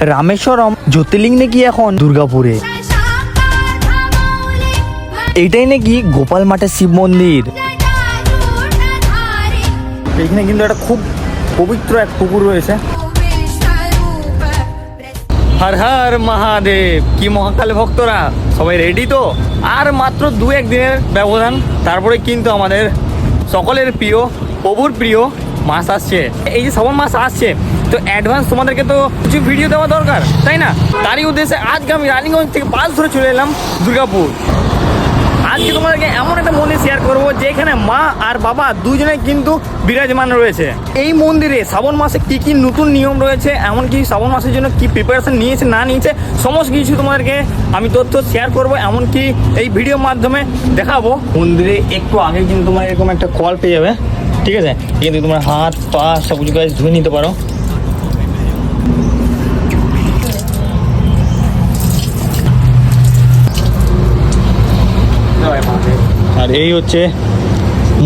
রামেশ্বরম জ্যোতির্লিঙ্গ নাকি এখন দুর্গাপুরে? এইটাই নাকি গোপাল মাঠের শিব মন্দির। এখানে কিন্তু একটা খুব পবিত্র এক পুকুর রয়েছে। হর হর মহাদেব কি মহাকাল ভক্তরা? সবাই রেডি তো? আর মাত্র দু এক দিনের ব্যবধান তারপরে কিন্তু আমাদের সকলের প্রিয় প্রভুর প্রিয় মাস আসছে। এই যে শ্রাবণ মাস আসছে, তো অ্যাডভান্স তোমাদেরকে তো কিছু ভিডিও দেওয়া দরকার, তাই না? তারই উদ্দেশ্যে আজকে আমি রানিগঞ্জ থেকে বাস ধরে চলে এলাম দুর্গাপুর। আজকে তোমাদেরকে এমন একটা মন্দির শেয়ার করব, যেখানে মা আর বাবা দুজনে কিন্তু বিরাজমান রয়েছে। এই মন্দিরে শ্রাবণ মাসে কি কি নতুন নিয়ম রয়েছে, এমনকি শ্রাবণ মাসের জন্য কি প্রিপারেশন নিয়েছে, না নিয়েছে, সমস্ত কিছু তোমাদেরকে আমি তথ্য শেয়ার করব, এমনকি এই ভিডিওর মাধ্যমে দেখাবো। মন্দিরে একটু আগে কিন্তু তোমার এরকম একটা কল পেয়ে যাবে। ঠিক আছে? কিন্তু তোমার হাত, পা সব কিছু গাছ ধুয়ে নিতে পারো। আর এই হচ্ছে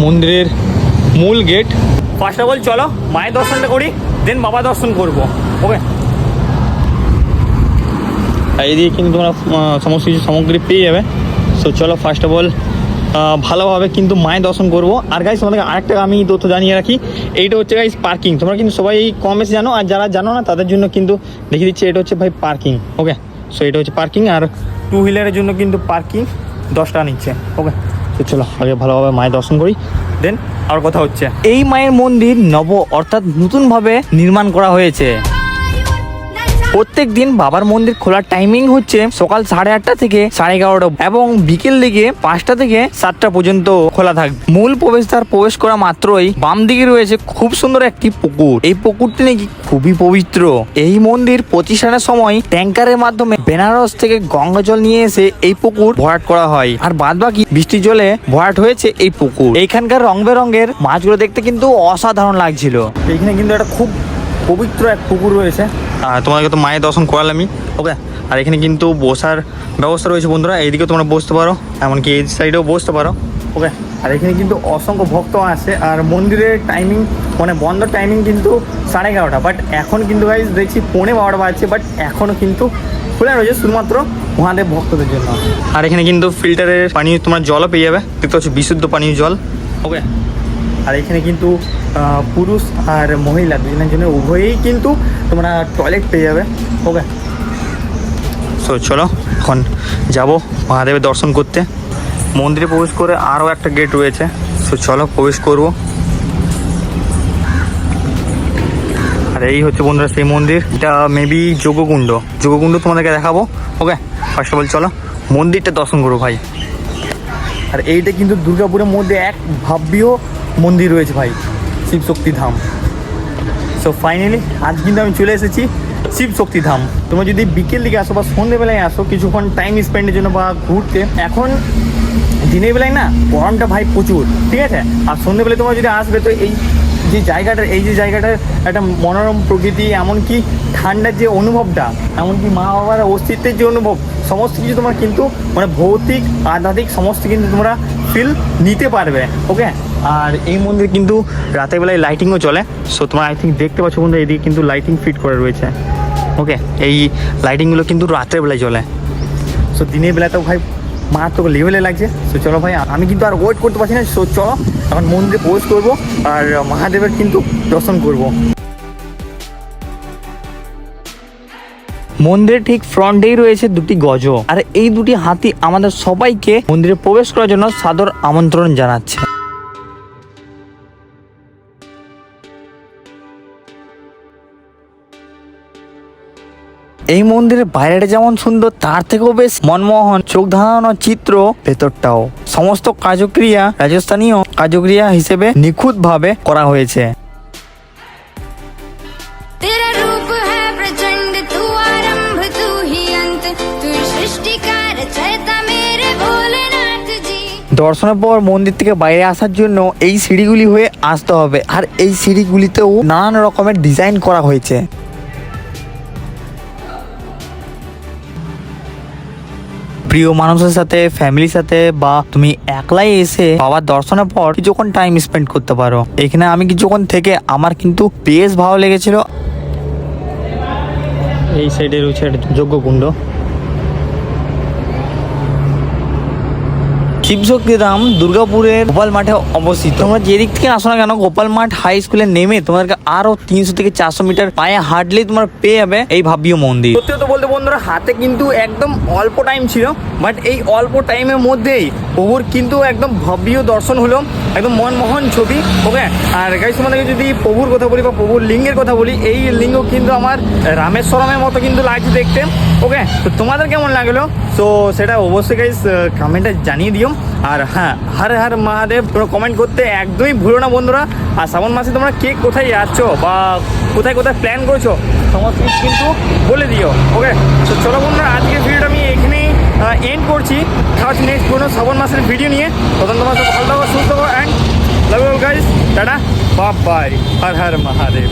মন্দিরের মূল গেট ফার্স্ট অফ অল চলো, মায়ের দর্শনটা করি দেন বাবা দর্শন করব। ওকে আর এইদিকে কিন্তু তোমরা সমস্ত কিছু সামগ্রী পেয়ে যাবে। সো চলো ফার্স্ট অফ অল ভালোভাবে কিন্তু মায়ের দর্শন করব। আর গাইস তোমাদেরকে আরেকটা আমি তথ্য জানিয়ে রাখি, এইটা হচ্ছে গাইস পার্কিং তোমরা কিন্তু সবাই কম বেশি জানো, আর যারা জানো না, তাদের জন্য কিন্তু দেখিয়ে দিচ্ছি, এটা হচ্ছে ভাই পার্কিং ওকে সো এটা হচ্ছে পার্কিং আর টু হুইলারের জন্য কিন্তু পার্কিং দশটা নিচ্ছে ওকে তো চলো, আগে ভালোভাবে মায়ের দর্শন করি। দেন আর কথা হচ্ছে। এই মায়ের মন্দির নব অর্থাৎ নতুনভাবে নির্মাণ করা হয়েছে। প্রত্যেক দিন বাবার মন্দির খোলার টাইমিং হচ্ছে সকাল সাড়ে আটটা থেকে সাড়ে এগারোটা এবং বিকেল দিকে পাঁচটা থেকে সাতটা পর্যন্ত খোলা থাকবে। মূল প্রবেশদ্বার প্রবেশ করা মাত্রই বাম দিকে রয়েছে খুব সুন্দর একটি পুকুর। এই পুকুরটি নাকি খুবই পবিত্র। এই মন্দির প্রতিষ্ঠানের সময় ট্যাঙ্কারের মাধ্যমে বেনারস থেকে গঙ্গা জল নিয়ে এসে এই পুকুর ভরাট করা হয়। আর বাদ বাকি বৃষ্টির জলে ভরাট হয়েছে এই পুকুর। এইখানকার রং বেরঙের মাছগুলো দেখতে কিন্তু অসাধারণ লাগছিল। এইখানে কিন্তু একটা খুব পবিত্র এক পুকুর রয়েছে। আর তোমাদেরকে তো মায়ের দর্শন করালামই। ওকে আর এখানে কিন্তু বসার ব্যবস্থা রয়েছে বন্ধুরা। এইদিকে তোমরা বসতে পারো এমনকি এই সাইডেও বসতে পারো। ওকে আর এখানে কিন্তু অসংখ্য ভক্ত আছে। আর মন্দিরের টাইমিং মানে বন্ধ টাইমিং কিন্তু সাড়ে এগারোটা। বাট এখন কিন্তু গাইজ দেখছি পৌনে বারোটা বাজছে বাট এখনও কিন্তু খোলা রয়েছে শুধুমাত্র মহাদেব ভক্তদের জন্য। আর এখানে কিন্তু ফিল্টারের পানীয় তোমার জলও পেয়ে যাবে। দেখতে পাচ্ছ বিশুদ্ধ পানীয় জল। ওকে আর এখানে কিন্তু পুরুষ আর মহিলা দুজনের জন্য উভয়েই কিন্তু তোমরা টয়লেট পেয়ে যাবে। ওকে সো চলো, এখন যাব মহাদেবের দর্শন করতে। মন্দিরে প্রবেশ করে আরও একটা গেট রয়েছে। সো চলো, প্রবেশ করব। আর এই হচ্ছে বন্ধুরা সেই মন্দির। এটা মেবি যোগকুণ্ড। যোগকুণ্ড তোমাদেরকে দেখাবো। ওকে ফার্স্ট অফ অল চলো, মন্দিরটা দর্শন করব ভাই। আর এইটা কিন্তু দুর্গাপুরের মধ্যে এক ভাব্য মন্দির রয়েছে ভাই, শিব শক্তি ধাম। সো ফাইনালি আজ কিন্তু আমি চলে এসেছি শিব শক্তি ধাম। তোমরা যদি বিকেল দিকে আসো বা সন্ধ্যেবেলায় আসো, কিছুক্ষণ টাইম স্পেন্ডের জন্য বা ঘুরতে, এখন দিনের বেলায় না, গরমটা ভাই প্রচুর, ঠিক আছে? আর সন্ধ্যেবেলায় তোমরা যদি আসবে, তো এই যে জায়গাটার, এই যে জায়গাটার একটা মনোরম প্রকৃতি, এমনকি ঠান্ডার যে অনুভবটা, এমনকি মা বাবার অস্তিত্বের যে অনুভব, সমস্ত কিছু তোমার কিন্তু মানে ভৌতিক, আধ্যাত্মিক, সমস্ত কিন্তু তোমরা ফিল নিতে পারবে ওকে আর এই মন্দির কিন্তু রাতের বেলায় লাইটিংও চলে সো তোমরা আই থিঙ্ক দেখতে পাচ্ছ বন্ধু এদিকে কিন্তু লাইটিং ফিট করা রয়েছে। ওকে এই লাইটিংগুলো কিন্তু রাতের বেলায় চলে সো দিনের বেলায় তো ভাই মারাত্মক লেভেলে লাগছে। সো চলো ভাই, আমি কিন্তু আর ওয়েট করতে পারছি না। সো চলো, এখন মন্দিরে প্রবেশ করব আর মহাদেবের কিন্তু দর্শন করব। মন্দিরের ঠিক ফ্রন্টেই রয়েছে দুটি গজ আর এই দুটি হাতি আমাদের সবাইকে মন্দিরে প্রবেশ করার জন্য সাদর আমন্ত্রণ জানাচ্ছে। এই মন্দিরের বাইরেটা যেমন সুন্দর তার থেকেও বেশ মনমোহন চোখ ধারানোর চিত্র। ভেতরটাও সমস্ত কার্যক্রিয়া রাজস্থানীয় কার্যক্রিয়া হিসেবে নিখুঁতভাবে করা হয়েছে। দর্শনের পর মন্দির থেকে বাইরে আসার জন্য এই সিঁড়িগুলি হয়ে আসতে হবে। আর এই সিঁড়িগুলিতেও নানান রকমের ডিজাইন করা হয়েছে। প্রিয় মানুষের সাথে ফ্যামিলির সাথে বা তুমি একলাই এসে বাবার দর্শনের পর কিছুক্ষণ টাইম স্পেন্ড করতে পারো। এখানে আমি কিছুক্ষণ থেকে আমার কিন্তু বেশ ভালো লেগেছিল। এই সাইডে রয়েছে একটা শিবশক্তি ধাম দুর্গাপুরের গোপাল মাঠে অবস্থিত। তোমরা যেদিক থেকে আসো না কেন, গোপাল মাঠ হাই স্কুলে নেমে তোমাদেরকে আরও তিনশো থেকে চারশো মিটার পায়ে হাঁটলেই তোমার পেয়ে যাবে এই ভাব্য মন্দির। সত্যি তো বলতে বন্ধুরা, হাতে কিন্তু একদম অল্প টাইম ছিল বাট এই অল্প টাইমের মধ্যেই প্রভুর কিন্তু একদম ভব্য দর্শন হলো, একদম মনমোহন ছবি ওকে আর গাইস তোমাদেরকে যদি প্রভুর কথা বলি বা প্রভুর লিঙ্গের কথা বলি, এই লিঙ্গ কিন্তু আমার রামেশ্বরমের মতো কিন্তু লাগছে দেখতে। ওকে তো তোমাদের কেমন লাগল? তো সেটা অবশ্যই গাইস কমেন্টে জানিয়ে দিও। আর হ্যাঁ হার হার মহাদেব, তোমরা কমেন্ট করতে একদমই ভুলো না বন্ধুরা। আর শ্রাবণ মাসে তোমরা কে কোথায় যাচ্ছ বা কোথায় কোথায় প্ল্যান করেছ, সমস্ত কিন্তু বলে দিও। ওকে তো চলো বন্ধুরা আজকে ভিডিওটা আমি এখানেই এন্ড করছি। খাওয়া নেক্সট কোনো শ্রাবণ মাসের ভিডিও নিয়ে। তখন তোমার সব ভালো থাকো, সুস্থ থাকো অ্যান্ড লাভ গাইস টাটা বাপ বাই হর হর মহাদেব।